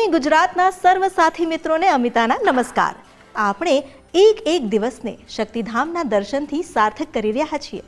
દેવભૂમિ ગુજરાતના સર્વ સાથી મિત્રોને અમિતાના નમસ્કાર. આપણે એક એક દિવસને શક્તિધામના દર્શનથી સાર્થક કરી રહ્યા છીએ.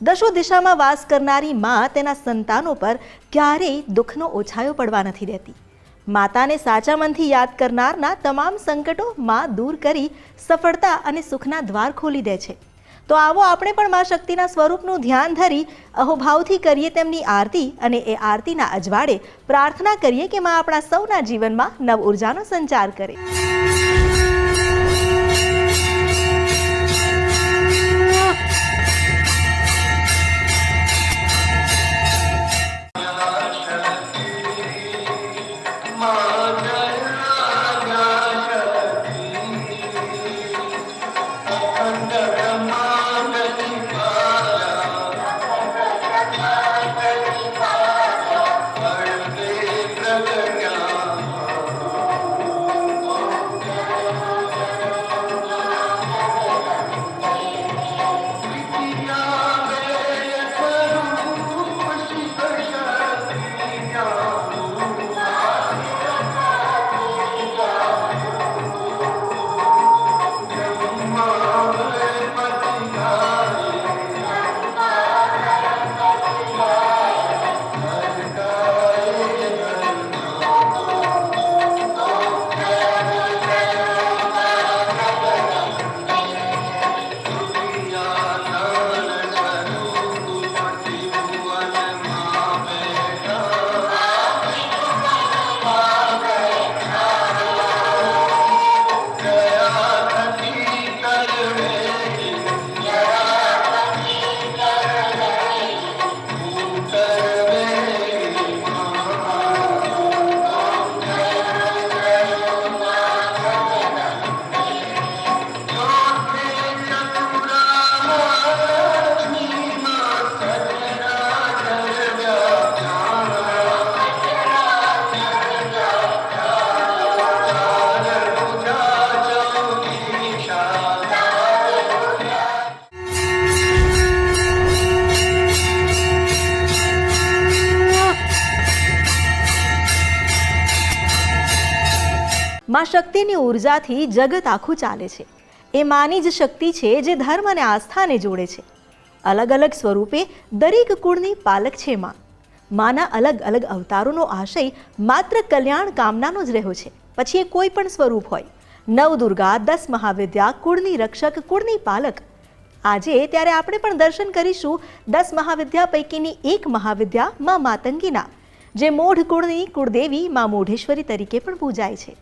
દશો દિશામાં વાસ કરનારી મા તેના સંતાનો પર ક્યારેય દુઃખનો ઓછાયો પડવા નથી દેતી. માતાને સાચા મનથી યાદ કરનારના તમામ સંકટો મા દૂર કરી સફળતા અને સુખના દ્વાર ખોલી દે છે. તો આવો આપણે પણ મા શક્તિના સ્વરૂપનું ધ્યાન ધરી અહોભાવથી કરીએ તેમની આરતી અને એ આરતીના અજવાળે પ્રાર્થના કરીએ કે મા આપણા સૌના જીવનમાં નવ ઉર્જાનો સંચાર કરે. માં શક્તિની ઉર્જાથી જગત આખું ચાલે છે. એ માની જ શક્તિ છે જે ધર્મ અને આસ્થાને જોડે છે. અલગ અલગ સ્વરૂપે દરેક કુળની પાલક છે માં. માના અલગ અલગ અવતારોનો આશય માત્ર કલ્યાણ કામનાનો જ રહ્યો છે. પછી એ કોઈ પણ સ્વરૂપ હોય. નવદુર્ગા દસ મહાવિદ્યા, કુળની રક્ષક, કુળની પાલક. આજે ત્યારે આપણે પણ દર્શન કરીશું દસ મહાવિદ્યા પૈકીની એક મહાવિદ્યા માં માતંગીના, જે મોઢ કુળની કુળદેવી માં મોઢેશ્વરી તરીકે પણ પૂજાય છે.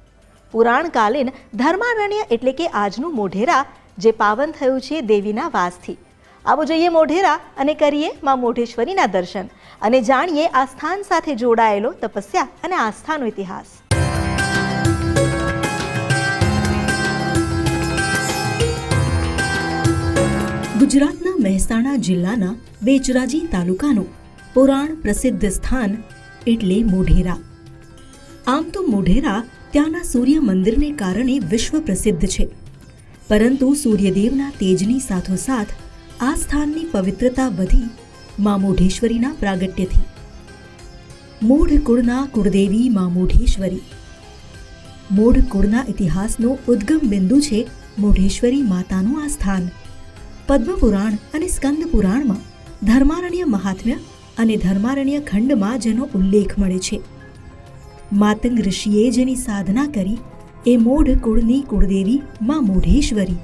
પુરાણકાલીન ધર્મારણ્ય એટલે કે આજનું મોઢેરા, જે પાવન થયું છે દેવીના વાસથી. આવો જઈએ મોઢેરા અને કરીએ માં મોઢેશ્વરીના દર્શન અને જાણીએ આ સ્થાન સાથે જોડાયેલો તપસ્યા અને આસ્થાનો ઇતિહાસ. ગુજરાતના મહેસાણા જિલ્લાના બેચરાજી તાલુકાનું પુરાણ પ્રસિદ્ધ સ્થાન એટલે મોઢેરા. આમ તો મોઢેરા ત્યાંના સૂર્ય મંદિરને કારણે વિશ્વ પ્રસિદ્ધ છે. પરંતુ સૂર્યદેવના તેજની સાથોસાથ આ સ્થાનની પવિત્રતા વધી મા મોઢેશ્વરીના પ્રાગટ્યથી. મૂઢ કુળના કુળદેવી મા મોઢેશ્વરી. મૂઢ કુળના ઇતિહાસનો ઉદ્ગમ બિંદુ છે મોઢેશ્વરી માતાનું આ સ્થાન. પદ્મપુરાણ અને સ્કંદ પુરાણમાં ધર્મારણ્ય મહાત્મ્ય અને ધર્મારણ્ય ખંડમાં જેનો ઉલ્લેખ મળે છે. માતંગ ઋષિએ જેની સાધના કરી, એ મોઢ કુળની કુળદેવી માં મોઢેશ્વરી.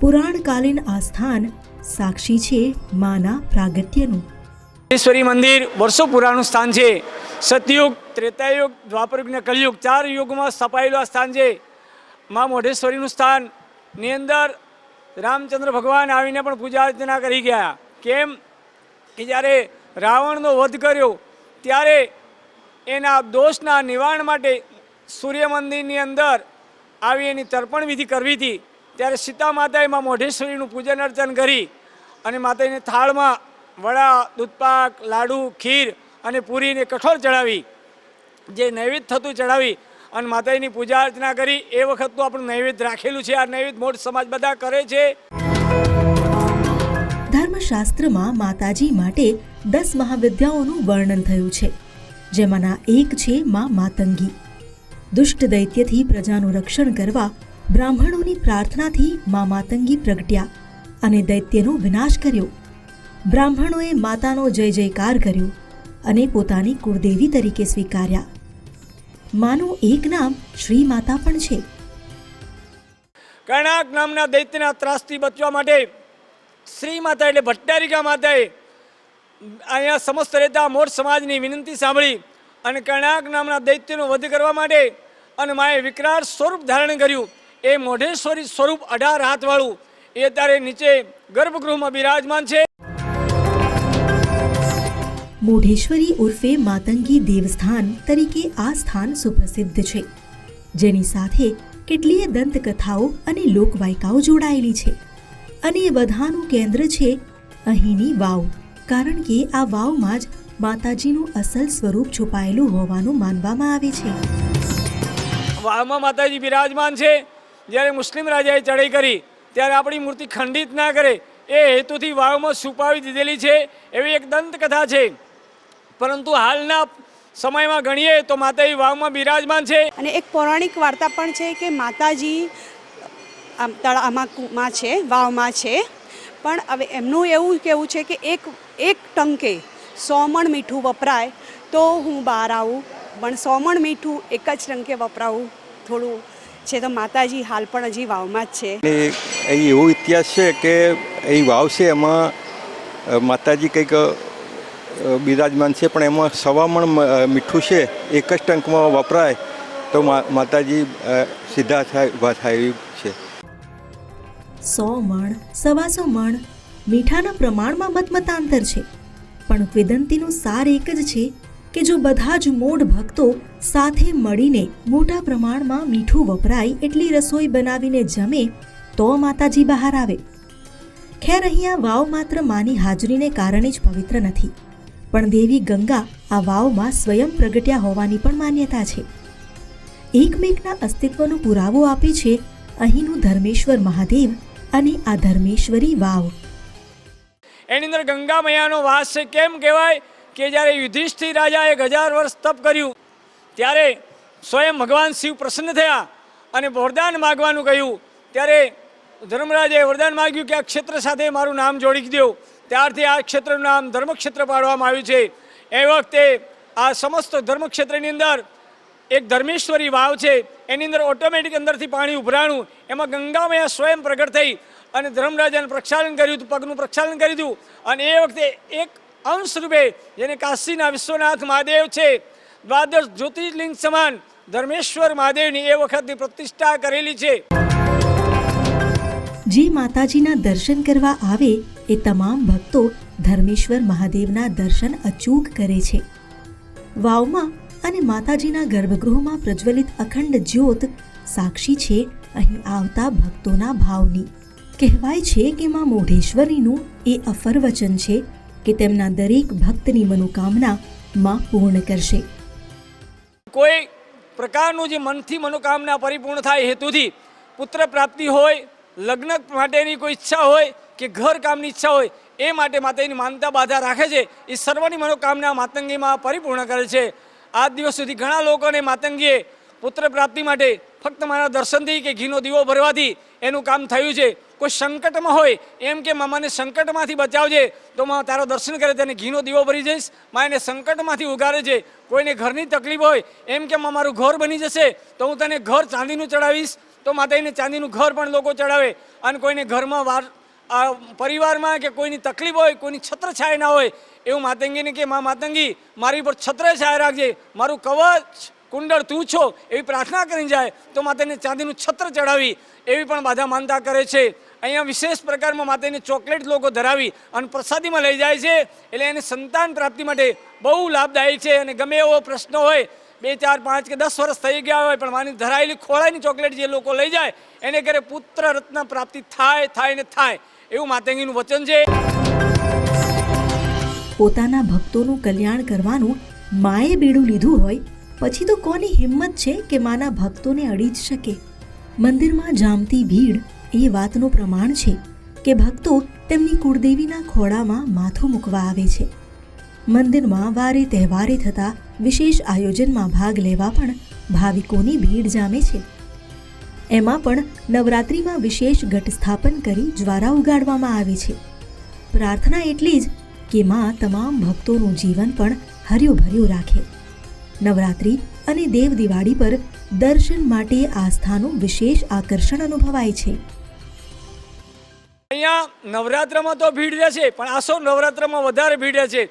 પુરાણકાલીન આ સ્થાન સાક્ષી છે માના પ્રાગટ્યનું. મોઢેશ્વરી મંદિર વર્ષો પુરાણું સ્થાન છે. સતયુગ, ત્રેતાયુગ દ્વાપરયુગ ને કલયુગ, ચાર યુગમાં સ્થપાયેલું આ સ્થાન છે. મા મોઢેશ્વરીનું સ્થાન. ની અંદર રામચંદ્ર ભગવાન આવીને પણ પૂજા અર્ચના કરી ગયા. કેમ? કે જ્યારે રાવણનો વધ કર્યો, ત્યારે એના દોષના નિવારણ માટે સૂર્ય મંદિરની અંદર આવી એની તર્પણ વિધિ કરવી હતી. ત્યારે સીતા માતાએ માં મોઢેશ્વરીનું પૂજન અર્ચન કરી અને માતાજીને થાળમાં વડા, દૂધપાક, લાડુ, ખીર અને પૂરીને કઠોળ ચડાવી જે નૈવેદ્ય થતું ચડાવી અને માતાજીની પૂજા અર્ચના કરી. એ વખતનું આપણું નૈવેદ્ય રાખેલું છે. આ નૈવેદ્ય મોઢ સમાજ બધા કરે છે. ધર્મશાસ્ત્રમાં માતાજી માટે દસ મહાવિદ્યાઓનું વર્ણન થયું છે. જેમાંના એક છે મા માતંગી. દુષ્ટ દૈત્યથી પ્રજાનું રક્ષણ કરવા બ્રાહ્મણોની પ્રાર્થનાથી મા માતંગી પ્રગટ્યા અને દૈત્યનો વિનાશ કર્યો. બ્રાહ્મણોએ માતાનો જય જયકાર કર્યો અને પોતાની કુળદેવી તરીકે સ્વીકાર્યા. માનું એક નામ શ્રી માતા પણ છે. કર્ણાક નામના દૈત્યના ત્રાસથી બચવા માટે શ્રી માતા એટલે ભટ્ટારિકા માતાએ અહીંયા સમસ્ત રહેતા મોટ સમાજની વિનંતી સાંભળી અને કર્ણાક નામના દૈત્યનો વધ કરવા માટે અને માએ વિકરાળ સ્વરૂપ ધારણ કર્યું. એ મોઢેશ્વરી સ્વરૂપ અઢાર હાથવાળું. એ અત્યારે નીચે ગર્ભગૃહમાં બિરાજમાન છે. મોઢેશ્વરી ઉર્ફે માતંગી દેવસ્થાન તરીકે આ સ્થાન સુપ્રસિદ્ધ છે, જેની સાથે કેટલીય દંતકથાઓ અને લોકવાયકાઓ જોડાયેલી છે. અને એ બધાનું કેન્દ્ર છે અહીંની વાવ. કારણ કે આ વાવમાં જ માતાજીનું અસલ સ્વરૂપ છુપાયેલું હોવાનું માનવામાં આવે છે. વાવમાં માતાજી બિરાજમાન છે. જ્યારે મુસ્લિમ રાજાએ ચઢાઈ કરી ત્યારે આપણી મૂર્તિ ખંડિત ના કરે એ હેતુથી વાવમાં છુપાવી દીધેલી છે એવી એક દંતકથા છે. પરંતુ હાલના સમયમાં ગણીએ તો માતાજી વાવમાં બિરાજમાન છે. અને એક પૌરાણિક વાર્તા પણ છે કે માતાજી કુ- માં છે વાવમાં છે. પણ હવે એમનું એવું કહેવું છે કે એક ટંકે સો મણ મીઠું વપરાય તો હું બહાર આવું. પણ સો મણ મીઠું એક જ ટંકે વપરાવું થોડું. છે તો માતાજી હાલ પણ હજી વાવમાં જ છે. એ અહીં એવો ઇતિહાસ છે કે અહીં વાવ છે એમાં માતાજી કંઈક બિરાજમાન છે પણ એમાં સવામણ મીઠું છે એક જ ટંકમાં વપરાય તો માતાજી સીધા થાય ઊભા થાય એવી છે. સો મણ સવાસો મણ મીઠાના પ્રમાણમાં મતમતાંતર છે. પણ વેદંતીનો સાર એક જ છે કે જો બધા જ મોઢ ભક્તો સાથે મળીને મોટા પ્રમાણમાં મીઠું વપરાય એટલી રસોઈ બનાવીને જમે, તો માતાજી બહાર આવે. ખેર અહીંયા વાવ માત્ર માની હાજરીને કારણે જ પવિત્ર નથી. પણ દેવી ગંગા આ વાવમાં સ્વયં પ્રગટ્યા હોવાની પણ માન્યતા છે. એકમેકના અસ્તિત્વનો પુરાવો આપે છે અહીંનું ધર્મેશ્વર મહાદેવ અને આ ધર્મેશ્વરી વાવ. એની અંદર ગંગા મૈયાનો વાસ છે. કેમ કહેવાય કે જ્યારે યુધિષ્ઠિર રાજાએ એક હજાર વર્ષ તપ કર્યું, ત્યારે સ્વયં ભગવાન શિવ પ્રસન્ન થયા અને વરદાન માગવાનું કહ્યું. ત્યારે ધર્મરાજે વરદાન માગ્યું કે આ ક્ષેત્ર સાથે મારું નામ જોડી દો. ત્યારથી આ ક્ષેત્રનું નામ ધર્મક્ષેત્ર પાડવામાં આવ્યું છે. એ વખતે આ સમસ્ત ધર્મક્ષેત્રની અંદર એક ધર્મેશ્વરી વાવ છે. એની અંદર ઓટોમેટિક અંદરથી પાણી ઉભરાણું. એમાં ગંગામયા સ્વયં પ્રગટ થઈ અને ધર્મરાજાને પ્રક્ષાલન કર્યું હતું, પગનું પ્રક્ષાલન કર્યું દીધું અને એ વખતે એક અંશ રૂપે જેને કાશીના વિશ્વનાથ મહાદેવ છે, દ્વાદશ જ્યોતિર્લિંગ સમાન ધર્મેશ્વર મહાદેવની એ વખતની પ્રતિષ્ઠા કરેલી છે. જે માતાજીના દર્શન કરવા આવે, એ તમામ ભક્તો ધર્મેશ્વર મહાદેવના દર્શન અચૂક કરે છે. વાવમાં અને માતાજીના ગર્ભગૃહમાં પ્રજ્વલિત અખંડ જ્યોત સાક્ષી છે, અહીં આવતા ભક્તોના ભાવની. કહેવાય છે કે માં મોઢેશ્વરીનું એ અફર વચન છે કે તેમના દરેક ભક્તની મનોકામના માં પૂર્ણ કરશે. કોઈ પ્રકારનું જે મનથી મનોકામના પરિપૂર્ણ થાય હેતુથી પુત્ર પ્રાપ્તિ હોય, લગ્ન માટેની કોઈ ઈચ્છા હોય કે ઘર કામની ઈચ્છા હોય, એ માટે માતાની માનતા બાધા રાખે છે, એ સર્વની મનોકામના માતંગીમાં પરિપૂર્ણ કરે છે. આજ દિવસ સુધી ઘણા લોકોને માતંગીએ પુત્ર પ્રાપ્તિ માટે ફક્ત મારા દર્શનથી કે ઘીનો દીવો ભરવાથી એનું કામ થયું છે. કોઈ સંકટમાં હોય, એમ કે મામાને સંકટમાંથી બચાવજે, તો માં તારો દર્શન કરે તેને ઘીનો દીવો ભરી જઈશ. મા એને સંકટમાંથી ઉગારે છે. કોઈને ઘરની તકલીફ હોય, એમ કે માં મારું ઘર બની જશે, તો હું તને ઘર ચાંદીનું ચડાવીશ. તો માતાજીને ચાંદીનું ઘર પણ લોકો ચડાવે. અને કોઈને ઘરમાં વાર પરિવારમાં કે કોઈની તકલીફ હોય, કોઈની છત્ર છાય ના હોય, એવું માતંગીને કે, મા માતંગી, મારી ઉપર છત્ર છાયા રાખજે. મારું કવચ, કુંડળ તું છો. એવી પ્રાર્થના કરીને જાય, તો માતાને ચાંદીનું છત્ર ચડાવી. એવી પણ બાધા માનતા કરે છે. અહીંયા વિશેષ પ્રકારમાં માતાની ચોકલેટ લોકો ધરાવી અને પ્રસાદીમાં લઈ જાય છે. એટલે એને સંતાન પ્રાપ્તિ માટે બહુ લાભદાયી છે અને ગમે એવો પ્રશ્ન હોય, બે, ચાર, પાંચ કે દસ વર્ષ થઈ ગયા હોય, પણ માની ધરાયેલી ખોળાની ચોકલેટ જે લોકો લઈ જાય, એને ઘરે પુત્ર રત્ન પ્રાપ્તિ થાય થાય ને થાય એવું માતંગીનું વચન છે. પોતાના ભક્તોનું કલ્યાણ કરવાનું માએ બીડું લીધું હોય, પછી તો કોની હિંમત છે કે માના ભક્તોને અડી જ શકે? મંદિરમાં જામતી ભીડ એ વાતનું પ્રમાણ છે કે ભક્તો તેમની કુળદેવીના ખોળામાં માથું મૂકવા આવે છે. મંદિરમાં વારે તહેવારે થતા વિશેષ આયોજનમાં ભાગ લેવા પણ ભાવિકોની ભીડ જામે છે. એમાં પણ નવરાત્રિમાં વિશેષ ઘટ સ્થાપન કરી જ્વારા ઉગાડવામાં આવે છે. પ્રાર્થના એટલી જ કે માં તમામ ભક્તોનું જીવન પણ હર્યું ભર્યું રાખે. નવરાત્રિ અને દેવ દિવાળી પર દર્શન માટે આસ્થાનું વિશેષ આકર્ષણ અનુભવાય છે. અહીંયા નવરાત્રમાં તો ભીડ રહે છે પણ આસો નવરાત્રમાં વધારે ભીડ રહે છે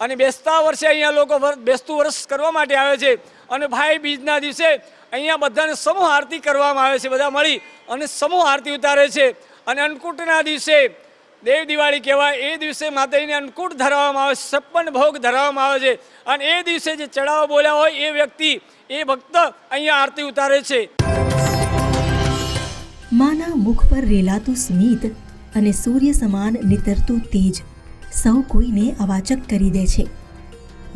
અને બેસતા વર્ષે અહીંયા લોકો બેસતું વર્ષ કરવા માટે આવે છે. અને ભાઈ બીજના દિવસે અહીંયા બધાને સમૂહ આરતી કરવામાં આવે છે, બધા મળી અને સમૂહ આરતી ઉતારે છે. અને અન્નકૂટના દિવસે, દેવ દિવાળી કહેવાય, એ દિવસે માતાજીને અન્નકૂટ ધરાવવામાં આવે છે, છપ્પન ભોગ ધરાવવામાં આવે છે. અને એ દિવસે જે ચડાવવા બોલ્યા હોય એ વ્યક્તિ, એ ભક્ત અહીંયા આરતી ઉતારે છે. માના મુખ પર રેલાતું સ્મિત અને સૂર્ય સમાન નિતરતું તેજ સૌ કોઈને અવાચક કરી દે છે.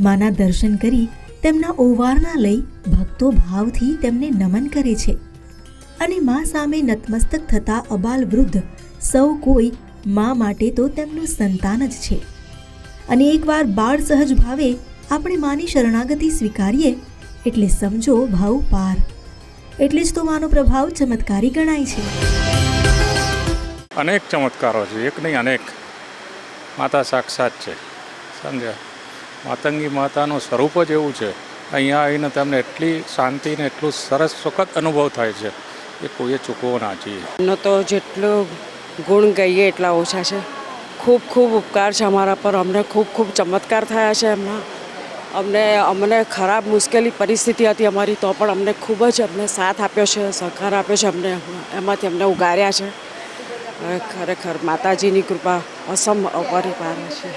માના દર્શન કરી તેમના ઓવારના લઈ ભક્તો ભાવથી તેમને નમન કરે છે. અને મા સામે નતમસ્તક થતા અબાલ વૃદ્ધ સૌ કોઈ મા માટે તો તેમનું સંતાન જ છે. અને એકવાર બાળ સહજ ભાવે આપણે માની શરણાગતિ સ્વીકારીએ, એટલે સમજો ભાવ પાર. એટલે જ તો માનો પ્રભાવ ચમત્કારી ગણાય છે. અનેક ચમત્કારો છે. એક નહીં, અનેક. માતા સાક્ષાત છે. સમજ્યા? માતંગી માતાનું સ્વરૂપ જ એવું છે. અહીંયા આવીને તમને એટલી શાંતિ ને એટલું સરસ સુખદ અનુભવ થાય છે એ કોઈએ ચૂકવો ના જોઈએ. એમનો તો જેટલો ગુણ ગઈએ એટલા ઓછા છે. ખૂબ ખૂબ ઉપકાર છે અમારા પર. અમને ખૂબ ખૂબ ચમત્કાર થયા છે એમના. અમને અમને ખરાબ, મુશ્કેલી પરિસ્થિતિ હતી અમારી તો પણ અમને ખૂબ જ અમને સાથ આપ્યો છે, સહકાર આપ્યો છે અમને. એમાંથી અમને ઉગાર્યા છે. ખરેખર માતાજીની કૃપા અસમ અપરિપાર છે.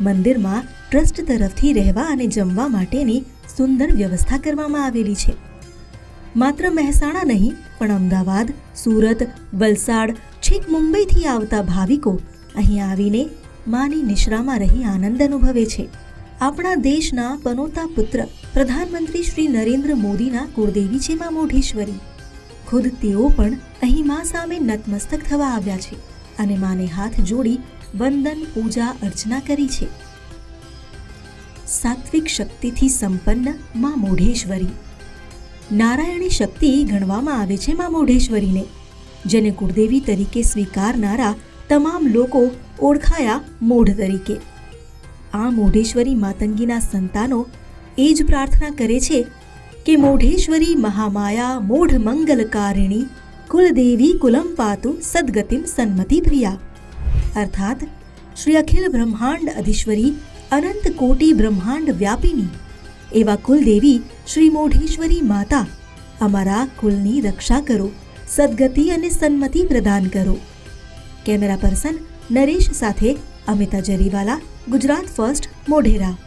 મંદિરમાં ટ્રસ્ટ તરફથી રહેવા અને જમવા માટેની સુંદર વ્યવસ્થા કરવામાં આવેલી છે. માત્ર મહેસાણા નહીં, પણ અમદાવાદ, સુરત, વલસાડ, છેક મુંબઈથી આવતા ભાવિકો અહીં આવીને માની નિશ્રામાં રહી આનંદ અનુભવે છે. આપણા દેશના પનોતા પુત્ર પ્રધાનમંત્રી શ્રી નરેન્દ્ર મોદીના કુળદેવી છે મા મોઢેશ્વરી. ખુદ તેઓ પણ અહીં મા સામે નતમસ્તક થવા આવ્યા છે અને માને હાથ જોડી વંદન, પૂજા, અર્ચના કરી છે. સાત્વિક શક્તિથી સંપન્નમાં મોઢેશ્વરી. નારાયણી શક્તિ ગણવામાં આવે છે માં મોઢેશ્વરીને, જેને કુળદેવી તરીકે સ્વીકારનારા તમામ લોકો ઓળખાયા મોઢ તરીકે. આ મોઢેશ્વરી માતંગીના સંતાનો એ જ પ્રાર્થના કરે છે કે મોઢેશ્વરી મહામાયા મોઢ મંગલકારિણી કુલદેવી કુલમ પાતુ સદગતિમ સન્મતિ પ્રિયા અર્થાત શ્રી અખિલ બ્રહ્માંડ અધીશ્વરી અનંત કોટી બ્રહ્માંડ વ્યાપિની એવા કુલદેવી શ્રી મોઢેશ્વરી માતા અમારા કુલની રક્ષા કરો સદગતિ અને સન્મતિ પ્રદાન કરો કેમેરા પર્સન નરેશ સાથે અમિતા જરીવાલા ગુજરાત ફર્સ્ટ મોઢેરા